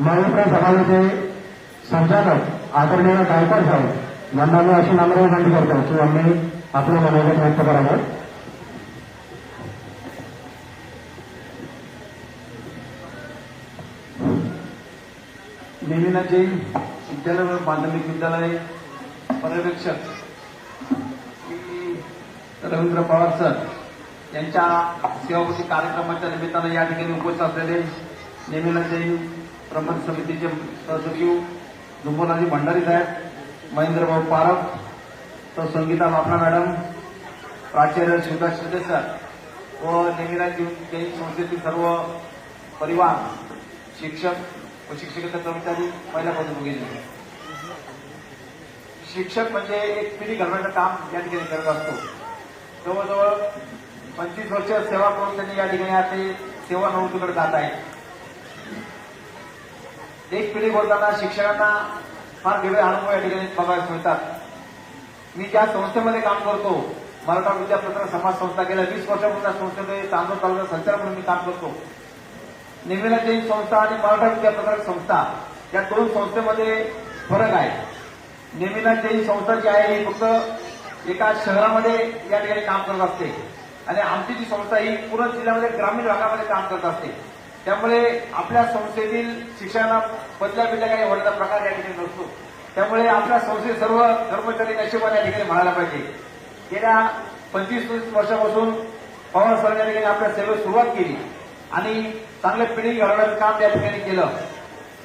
महाराष्ट्र समाजाचे संचालक आदरणीय गायकर साहेब यांना मी अशी नम्र विनंती करतो की आम्ही आपलं मनोगत व्यक्त करावं. नेमिना जैन विद्यालय व माध्यमिक विद्यालय पर्यवेक्षक श्री रवींद्र पवार सर यांच्या सेवाभावी कार्यक्रमाच्या निमित्तानं या ठिकाणी उपस्थित असलेले नेमिना जैन प्रबंध समितीचे सहसचिव जुम्बोलाजी भंडारी साहेब महेंद्रभाऊ पारख तर संगीता बापना मॅडम प्राचार्य शिवदास शिंदे सर व नेमिना जैन संस्थेतील सर्व परिवार शिक्षक व शिक्षकाचे कर्मचारी पहिल्यापासून बघितले शिक्षक म्हणजे एक पिढी घडवण्याचं काम या ठिकाणी करत असतो. जवळजवळ पंचवीस वर्ष सेवा करून त्यांनी या ठिकाणी आता सेवा नोंदीकडे जात आहेत. एक पिढी बोलताना शिक्षकांना फार वेगळे अनुभव या ठिकाणी बघायला मिळतात. मी ज्या संस्थेमध्ये काम करतो मराठा विद्यापत्र समाज संस्था गेल्या वीस वर्षापूर्वी त्या संस्थेमध्ये चांदोर तालुका संचालक म्हणून मी काम करतो. निमिला जैन संस्था आणि मराठा विद्यापत्रक संस्था या दोन संस्थेमध्ये फरक आहे. नेमिला जैन संस्था जी आहे ही फक्त एका शहरामध्ये या ठिकाणी काम करत असते. आणि आमची जी संस्था ही पूर्ण जिल्ह्यामध्ये ग्रामीण भागामध्ये काम करत असते. त्यामुळे आपल्या संस्थेतील शिक्षणाला बदल्या बिदल्या काही होण्याचा प्रकार या ठिकाणी नसतो. त्यामुळे आपल्या संस्थेत सर्व कर्मचारी नशिबाने या ठिकाणी म्हणायला पाहिजे. गेल्या पंचवीस वीस वर्षापासून पवार सर या ठिकाणी आपल्या सेवेत सुरुवात केली आणि चांगल्या पिढी घडवण्याचं काम या ठिकाणी केलं.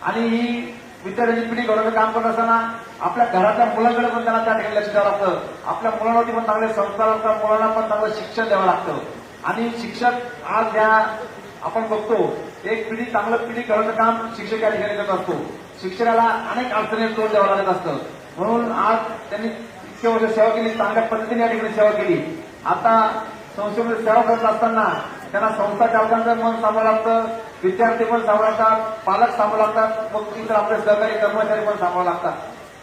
आणि ही विद्यार्थ्यांची पिढी घडवण्याचं काम करत असताना आपल्या घरातल्या मुलांकडे पण त्यांना त्या ठिकाणी लक्ष द्यावं लागतं. आपल्या मुलांवरती पण चांगले संस्कार असतात मुलांना पण चांगलं शिक्षण द्यावं लागतं. आणि शिक्षक आज ज्या आपण बघतो एक पिढी चांगलं पिढी घडवण्याचं काम शिक्षक या ठिकाणी करत असतो. शिक्षकाला अनेक अडचणी तोंड द्यावं लागत असतं. म्हणून आज त्यांनी इतके वर्ष सेवा केली चांगल्या पद्धतीने या ठिकाणी सेवा केली. आता संस्थेमध्ये सेवा करत असताना त्यांना संस्था चालकांचं मन सांभाळ लागतं विद्यार्थी पण सांभाळ लागतात पालक सांभाळ लागतात मग इतर आपले सहकारी कर्मचारी पण सांभाळ लागतात.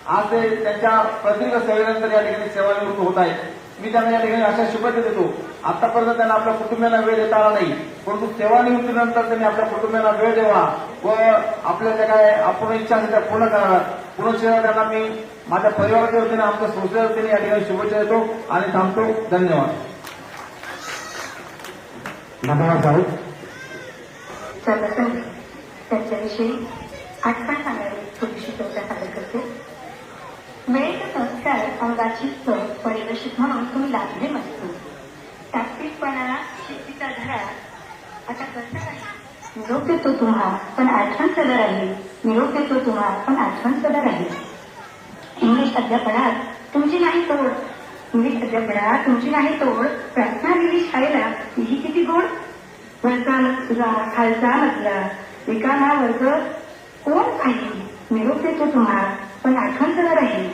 आज ते त्यांच्या प्रदीर्घ सेवेनंतर या ठिकाणी सेवानिवृत्त होत आहेत. मी त्यांना या ठिकाणी अशा शुभेच्छा देतो. आतापर्यंत त्यांना आपल्या कुटुंबियांना वेळ देता आला नाही. परंतु सेवानिवृत्तीनंतर त्यांनी आपल्या कुटुंबियांना वेळ द्यावा व आपल्या ज्या काय अपूर्ण इच्छा आहेत त्या पूर्ण कराव्यात. पुरुष त्यांना मी माझ्या परिवाराच्या वतीने आमच्या संस्थेच्या वतीने या ठिकाणी शुभेच्छा देतो आणि थांबतो. धन्यवाद. धन्यवाद साहेब. त्यांच्याविषयी आठवण सांगावी थोडीशी चर्चा सादर करते. तर अंगाची चव परिवेशित म्हणून तुम्ही लाभले मजबूत. तात्विकपणा शेतीचा धडा. आता कसं काय निरोप देतो तुम्हा पण आठवण सदर राहील निरोप देतो तुम्हा पण आठवण सदर राहील इंग्लिश अध्यापनात तुमची नाही तोड. इंग्लिश अध्यापनात तुमची नाही तोड. प्रार्थना दिली शाळेला ही किती गोड? वरचा मजला खालचा मजला रिकामा वर्ग कोण आहे? निरोप देतो तुम्हा पण आठवण सदर राहील